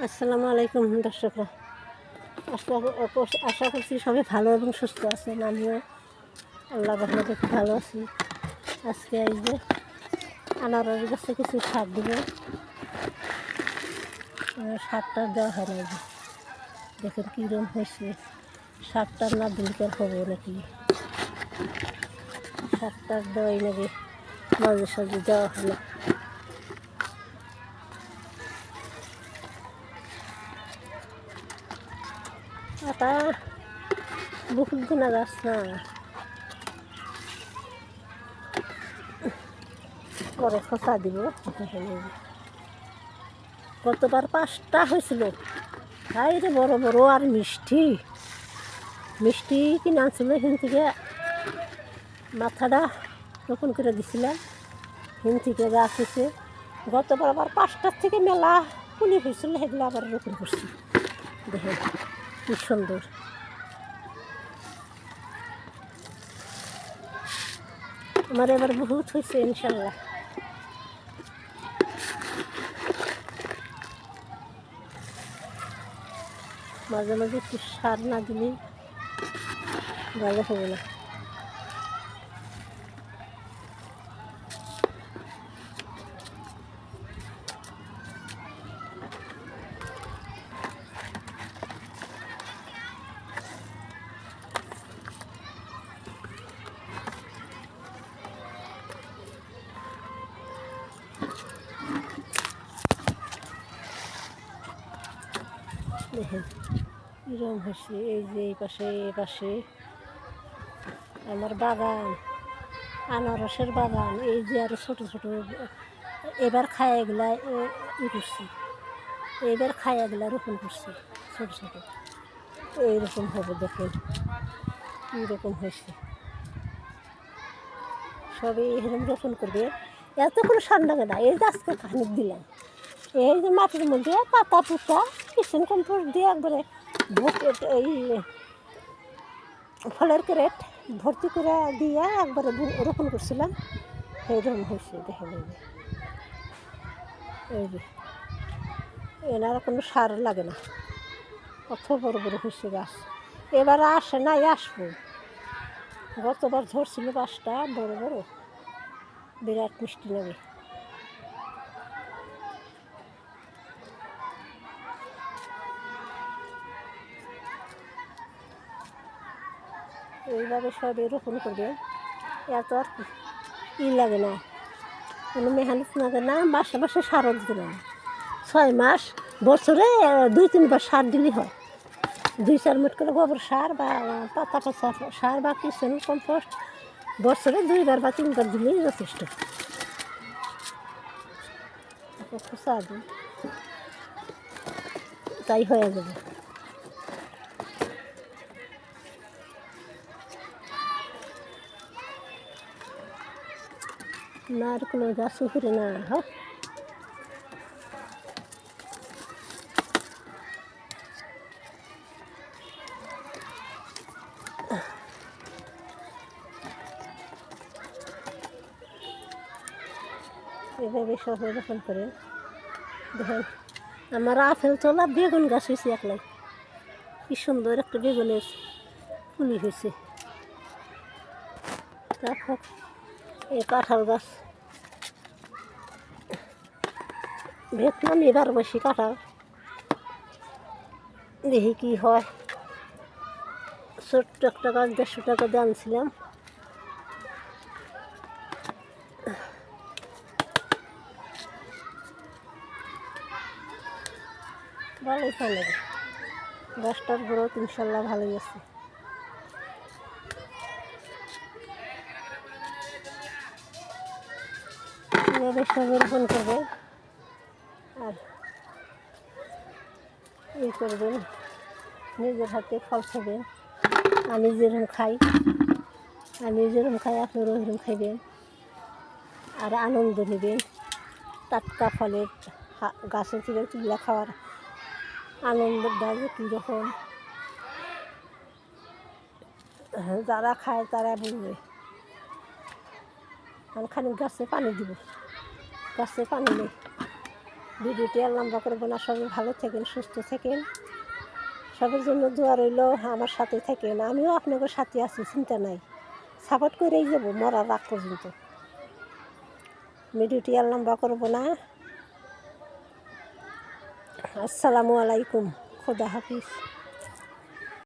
আসসালামু আলাইকুম দর্শকরা। আশা আশা করছি সবাই ভালো এবং সুস্থ আছেন। আমিও আল্লাহ রহমতে ভালো আছি। আজকে এই যে আনারস গাছে কিছু সার দিব। সারটা দেওয়া হয় না দেখেন কীরকম হয়েছে। সারটার না দিলকার হব নাকি? সারটার দেওয়াই নাকি মাঝে সাঝে দেওয়া হয় না। এটা বহুত গুণা গাছ না। পরে খোসা দিব। গতবার পাঁচটা হয়েছিল। হাই রে বড় বড় আর মিষ্টি। মিষ্টি কিনে আনছিল এখান থেকে। মাথাটা রোপণ করে দিছিলাম। হিন থেকে গাছ হয়েছে গতবার আবার পাঁচটার থেকে মেলা পুলি হয়েছিল, সেগুলো আবার রোপণ করছি। দেখে কি সুন্দর। আমার এবার বহুত হয়েছে, ইনশাল্লাহ। মাঝে মাঝে একটু সার না দিলে ভালো হবে না। দেখেন এরকম হয়েছে, এই যে এই পাশে এই পাশে। আমার বাগান, আনারসের বাগান, এই যে আরও ছোট ছোট। এবার খায় এগুলা, এ- ই করছি। এবার খায় এগুলা রোপণ করছি, ছোট ছোট। এইরকম হবে দেখেন কীরকম হয়েছে। সবই এরকম রোপণ করবে। এত কোনো সার লাগে না, এই আজকে খানিক দিলাম। এই যে মাটির মধ্যে পাতা পুতা কিচেন কম্পোস্ট দিয়ে একবারে এই ফলের ক্রেট ভর্তি করে দিয়ে একবারে রোপণ করছিলাম। সেইরকম হয়েছে, দেখেন এই এই এনার কোনো সার লাগে না। কত বড় বড় হয়েছে গাছ। এবার আসে না আসব। গতবার ধরছিল গাছটা, বড় বড়। বিরাট মিষ্টি লাগে। এইভাবে সবে রোপণ করবে এত আর ই লাগে না। কোনো মেহনত লাগে না, মাসে মাসে সারও দিতে না। ছয় মাস, বছরে দুই তিনবার সার দিলেই হয়। দুই চার মিনিট করে গোবর সার বা পাতা পচা সার বা কিচেন কম্পোস্ট বছরে দুইবার বা তিনবার দিলেই যথেষ্ট। খোসা দিই। তাই হয়ে যাবে। নারকেলের গাছ উপরে না হ্যাঁ? এভাবে সব রোপণ করে। দেখেন, আমার আপেল তোলা বেগুন গাছ হয়েছে একলাই কি সুন্দর একটা বেগুনের ফুলি হয়েছে। এই কাঁঠাল গাছ ভেতলাম এবার বেশি কাঁঠাল দেখি কি হয়। ছোট্ট একটা গাছ দেড়শো টাকা দিয়ে আনছিলাম। ভালোই ভালো। গাছটার গ্রোথ ইনশাল্লাহ ভালোই আছে। এভাবে সবে রোপণ করবে। আর ই করবেন, নিজের হাতে ফল খাবেন, আমি যেরকম খাই, আমি যেরকম খাই আপনারাও এরকম খাইবেন। আর আনন্দ নেবেন, টাটকা ফলের গাছের থেকে তুলে খাওয়ার আনন্দটা যে কীরকম যারা খায় তারা বলবে, আমি খানিক গাছে পানি দিব, গাছে পানি নেই। ভিডিওটি আর লম্বা করব না সবাই ভালো থাকেন, সুস্থ থাকেন। সবার জন্য দোয়া রইল, আমার সাথে থাকেন। আমিও আপনাদের সাথে আছি, চিন্তা নাই। সাপোর্ট করেই যাব, মরার রাগ পর্যন্ত। ভিডিওটি আর লম্বা করব না আসসালামু আলাইকুম, খোদা হাফিজ।